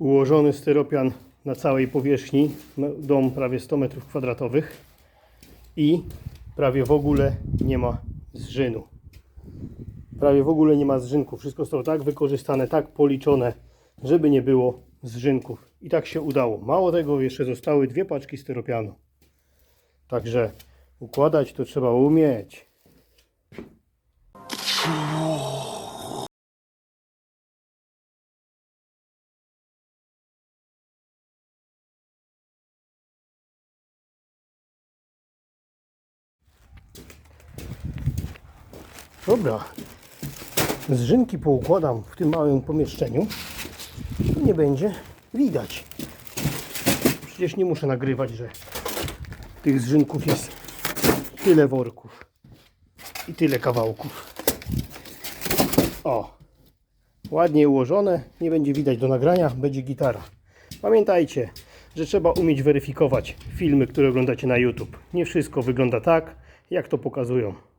ułożony styropian na całej powierzchni, no, dom prawie 100 m2 i prawie w ogóle nie ma zżynu. Prawie w ogóle nie ma zżynków. Wszystko zostało tak wykorzystane, tak policzone, żeby nie było zżynków. I tak się udało. Mało tego, jeszcze zostały dwie paczki styropianu. Także układać to trzeba umieć. Dobra. Zrzynki poukładam w tym małym pomieszczeniu. I nie będzie widać. Przecież nie muszę nagrywać, że tych zrzynków jest tyle worków i tyle kawałków. O, ładnie ułożone, nie będzie widać do nagrania, będzie gitara. Pamiętajcie, że trzeba umieć weryfikować filmy, które oglądacie na YouTube. Nie wszystko wygląda tak, jak to pokazują.